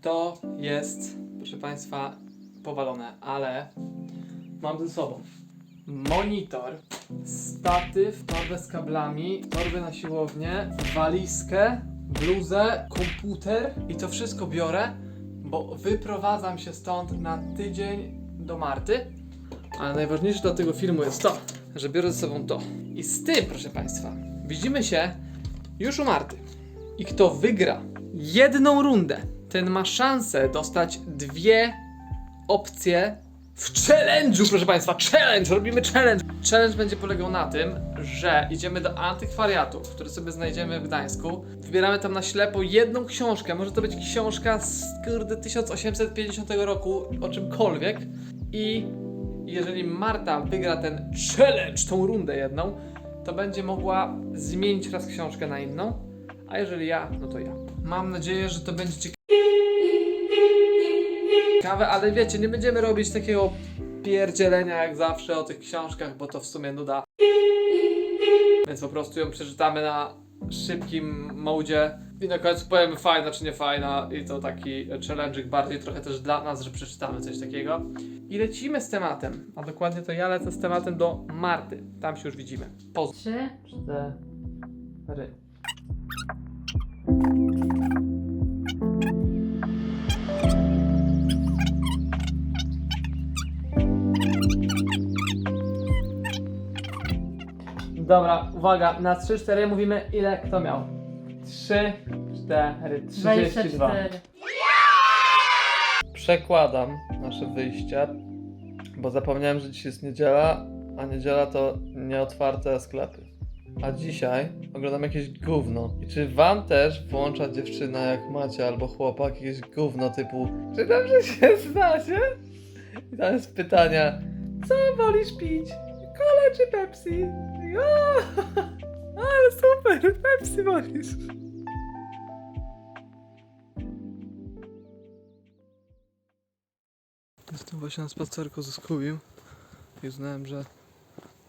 To jest, proszę Państwa, powalone, ale mam ze sobą monitor, statyw, torbę z kablami, torbę na siłownię, walizkę, bluzę, komputer i to wszystko biorę, bo wyprowadzam się stąd na tydzień do Marty. Ale najważniejsze dla tego filmu jest to, że biorę ze sobą to. I z tym, proszę Państwa, widzimy się już u Marty. I kto wygra jedną rundę, ten ma szansę dostać dwie opcje w challenge'u, proszę Państwa. Challenge, robimy challenge. Challenge będzie polegał na tym, że idziemy do antykwariatu, który sobie znajdziemy w Gdańsku. Wybieramy tam na ślepo jedną książkę. Może to być książka z kurde 1850 roku, o czymkolwiek. I jeżeli Marta wygra ten challenge, tą rundę jedną, to będzie mogła zmienić raz książkę na inną. A jeżeli ja, no to ja. Mam nadzieję, że to będzie ciekawe, ale wiecie, nie będziemy robić takiego pierdzielenia jak zawsze o tych książkach, bo to w sumie nuda. Więc po prostu ją przeczytamy na szybkim modzie i na końcu powiemy fajna czy nie fajna i to taki challenge bardziej trochę też dla nas, że przeczytamy coś takiego. I lecimy z tematem, a dokładnie to ja lecę z tematem do Marty. Tam się już widzimy. Poz. Trzy. Cztery. Dobra, uwaga, na 3-4 mówimy ile kto miał. 3, 4, 32. 24. Przekładam nasze wyjście, bo zapomniałem, że dziś jest niedziela, a niedziela to nieotwarte sklepy. A dzisiaj oglądam jakieś gówno. I czy wam też włącza dziewczyna jak macie albo chłopak jakieś gówno typu Czy dobrze się znacie? I tam jest pytania Co wolisz pić? Cola czy Pepsi? Ja, ale super, Pepsi wolisz. Jestem właśnie na spacerku ze Skubim i uznałem, że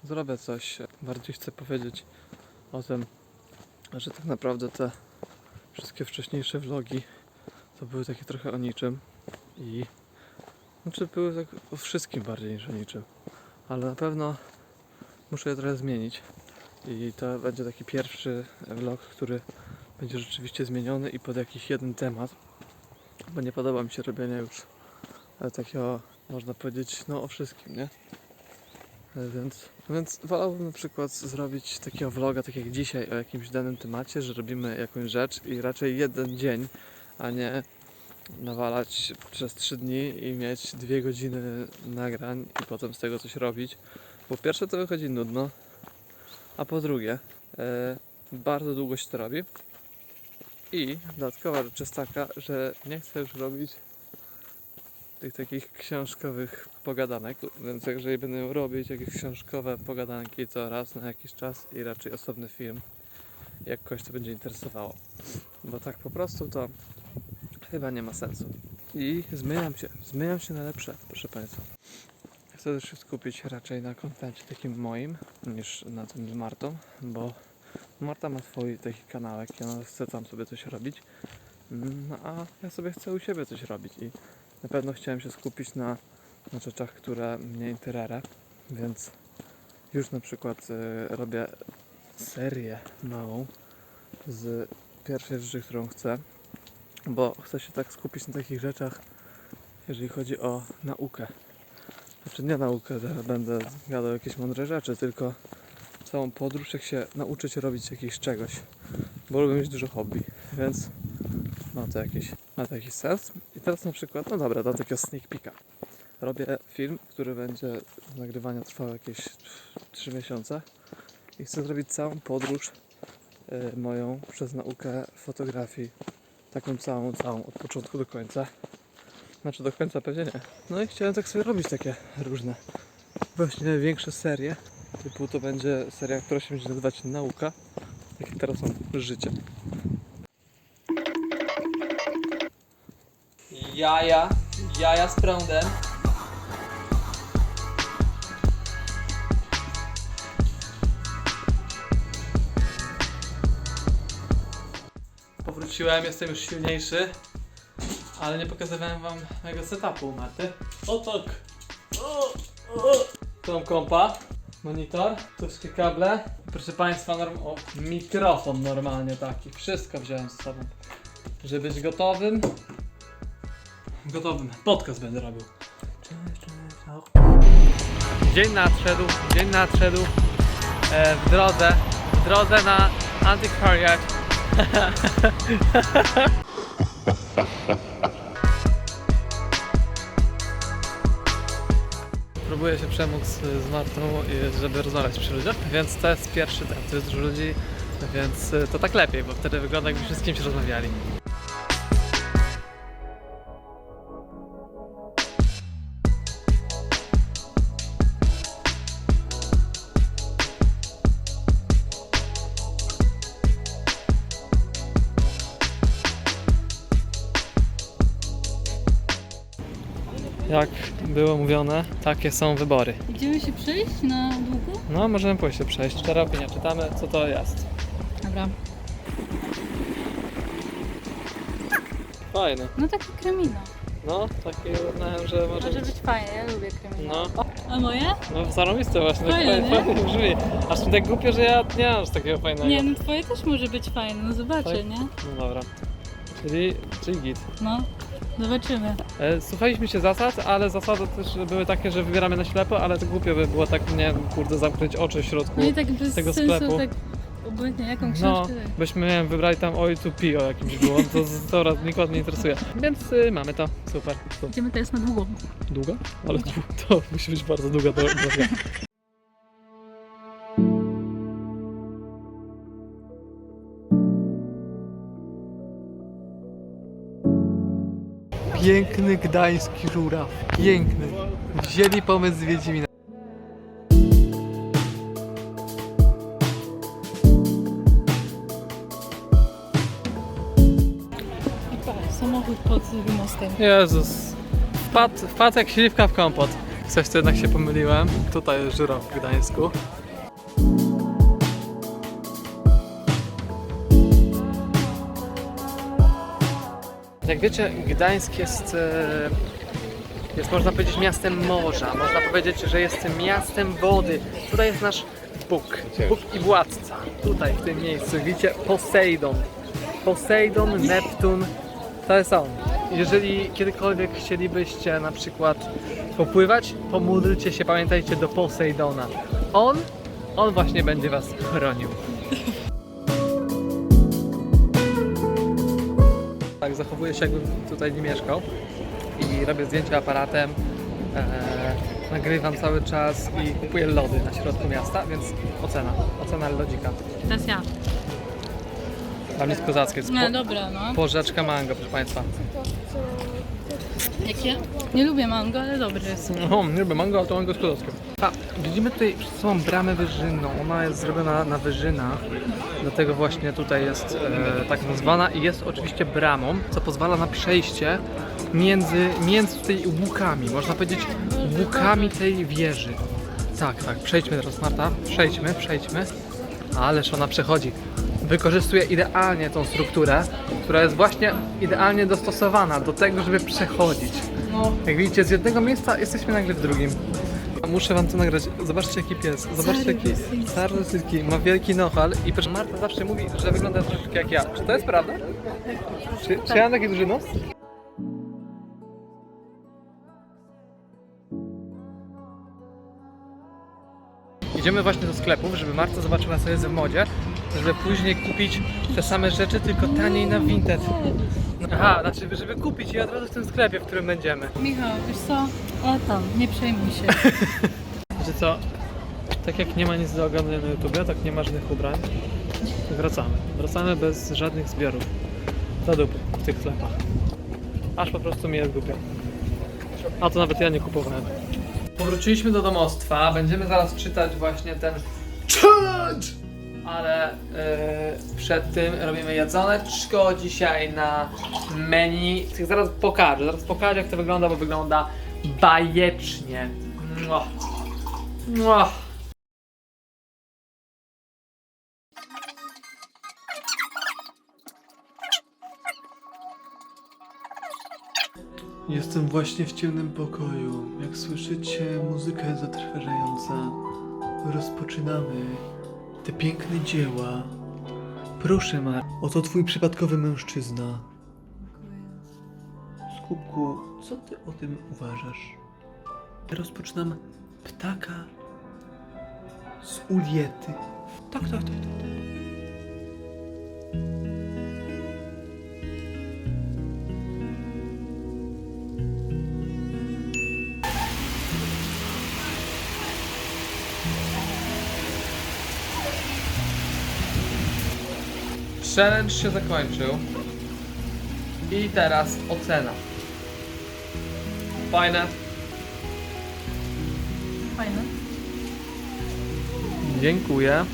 zrobię coś. Bardziej chcę powiedzieć o tym, że tak naprawdę te wszystkie wcześniejsze vlogi to były takie trochę o niczym i znaczy były tak o wszystkim bardziej niż o niczym, ale na pewno muszę je trochę zmienić i to będzie taki pierwszy vlog, który będzie rzeczywiście zmieniony i pod jakiś jeden temat, bo nie podoba mi się robienia już ale takiego można powiedzieć no o wszystkim, nie? E, Więc, więc wolałbym na przykład zrobić takiego vloga, tak jak dzisiaj, o jakimś danym temacie, że robimy jakąś rzecz i raczej jeden dzień, a nie nawalać przez trzy dni i mieć dwie godziny nagrań i potem z tego coś robić. Po pierwsze to wychodzi nudno, a po drugie e, bardzo długo się to robi. I dodatkowa rzecz jest taka, że nie chcę już robić tych takich książkowych pogadanek, więc jeżeli będę robić jakieś książkowe pogadanki, to raz na jakiś czas i raczej osobny film, jak kogoś to będzie interesowało. Bo tak po prostu to chyba nie ma sensu. I zmieniam się, zmieniam się na lepsze, proszę Państwa. Chcę też się skupić raczej na kontencie takim moim, niż na tym z Martą, bo Marta ma swój taki kanałek i ona chce tam sobie coś robić, no a ja sobie chcę u siebie coś robić i na pewno chciałem się skupić na, na rzeczach, które mnie interesują, więc już na przykład y, robię serię małą z pierwszej rzeczy, którą chcę, bo chcę się tak skupić na takich rzeczach, jeżeli chodzi o naukę. Znaczy nie naukę, że będę gadał jakieś mądre rzeczy, tylko całą podróż, jak się nauczyć robić jakiegoś czegoś, bo lubię mieć dużo hobby, więc ma to jakiś, ma to jakiś sens. I teraz na przykład, no dobra, dam takiego sneak peeka. Robię film, który będzie nagrywania trwał jakieś 3 miesiące i chcę zrobić całą podróż y, moją przez naukę fotografii. Taką całą, całą, od początku do końca. Znaczy do końca pewnie nie. No i chciałem tak sobie robić takie różne, właśnie większe serie. Typu to będzie seria, która się będzie nazywać Nauka. Tak jak teraz mam życie. Jaja, jaja z prądem. Powróciłem wróciłem, jestem już silniejszy. Ale nie pokazywałem wam mojego setupu, Marty. O tak! O, o. Mam kompa, monitor, tu wszystkie kable. Proszę Państwa, norm o, mikrofon normalnie taki. Wszystko wziąłem z sobą. Żeby być gotowym. Gotowym. Podcast będę robił. Dzień nadszedł, dzień nadszedł. E, w drodze, w drodze na Antiquariat. Próbuję się przemóc z, Martą, żeby rozmawiać przy ludziach, więc to jest pierwszy ten, to jest dużo ludzi, więc y, to tak lepiej, bo wtedy wygląda jakbyśmy z kimś rozmawiali. Jak było mówione, takie są wybory. Idziemy się przejść na długo? No, możemy pójść się przejść. Cztery opinie, czytamy co to jest. Dobra. Fajne. No taki kremino. No, takie uznałem, że może Może być... fajne, ja lubię kremino. No, A moje? no zarobiste właśnie, Fajne, fajnie, nie? fajnie brzmi. Aż mi tak głupio, że ja nie mam z takiego fajnego. Nie, no twoje też może być fajne, no zobaczę, Tak? nie? No dobra. Czyli, czyli git. No, zobaczymy. E, Słuchaliśmy się zasad, ale zasady też były takie, że wybieramy na ślepo, ale to głupio by było tak, nie wiem, kurde, zamknąć oczy w środku. No i tak bez tego sensu, sklepu. tak obojętnie jaką No, książkę. byśmy nie wiem, wybrali tam oj tu pi o jakimś było, to z- dobra, nikogo nie interesuje. Więc y, mamy to, super. To Idziemy teraz na długą. długo? Ale to, to musi być bardzo długa droga. Piękny gdański żuraw. Piękny. Wzięli pomysł z Wiedźmina. I patrz, samochód pod mostem. Jezus. Wpadł, wpadł jak śliwka w kompot. Coś to jednak się pomyliłem. Tutaj jest żuraw w Gdańsku. Jak wiecie, Gdańsk jest, e, jest można powiedzieć miastem morza. Można powiedzieć, że jest miastem wody. Tutaj jest nasz Bóg, Bóg i władca. Tutaj w tym miejscu widzicie Poseidon. Poseidon, Neptun, to jest on. Jeżeli kiedykolwiek chcielibyście na przykład popływać, pomódlcie się, pamiętajcie, do Poseidona. On, on właśnie będzie was chronił. Zachowuję się jakbym tutaj nie mieszkał i robię zdjęcia aparatem, e, nagrywam cały czas i kupuję lody na środku miasta, więc ocena, ocena lodzika. Teraz ja. Dla mnie jest kozackie, jest No po, dobra, no. porzeczka mango, proszę Państwa. Jakie? Nie lubię mango, ale dobry jest. No, nie lubię mango, ale to mango jest kozackie. A, widzimy tutaj przed sobą bramę wyżynną. Ona jest zrobiona na wyżynach, dlatego właśnie tutaj jest e, tak nazwana i jest oczywiście bramą, co pozwala na przejście między, między tutaj łukami, można powiedzieć łukami tej wieży. Tak, tak, przejdźmy teraz Marta, przejdźmy, przejdźmy. Ależ ona przechodzi. Wykorzystuje idealnie tą strukturę, która jest właśnie idealnie dostosowana do tego, żeby przechodzić. No. Jak widzicie, z jednego miejsca jesteśmy nagle w drugim. Muszę wam to nagrać. Zobaczcie jaki pies. Zobaczcie jaki rosyjski. Ma wielki nohal i proszę Marta zawsze mówi, że wygląda troszeczkę jak ja. Czy to jest prawda? Czy, czy ja mam taki duży nos? Idziemy właśnie do sklepów, żeby Marta zobaczyła co jest w modzie, żeby później kupić te same rzeczy, tylko taniej na Vinted. Aha, znaczy żeby kupić je od razu w tym sklepie, w którym będziemy. Michał, wiesz co? O tam, nie przejmuj się. Że co? Tak jak nie ma nic do oglądania na YouTube, tak nie ma żadnych ubrań. Wracamy. Wracamy bez żadnych zbiorów. Do dupy w tych sklepach. Aż po prostu mi jest głupio. A to nawet ja nie kupowałem. Powróciliśmy do domostwa. Będziemy zaraz czytać właśnie ten challenge! ale yy, przed tym robimy jedzoneczko dzisiaj na menu. Zaraz pokażę, zaraz pokażę jak to wygląda, bo wygląda bajecznie. Mua. Mua. Jestem właśnie w ciemnym pokoju. Jak słyszycie, muzyka jest zatrważająca. Rozpoczynamy te piękne dzieła. Proszę, Mar, oto twój przypadkowy mężczyzna. Skupku, co ty o tym uważasz? Rozpoczynam ptaka z Uliety. Tak, tak, tak, tak. tak. Challenge się zakończył. I teraz ocena. Fajne. Fajne. Dziękuję.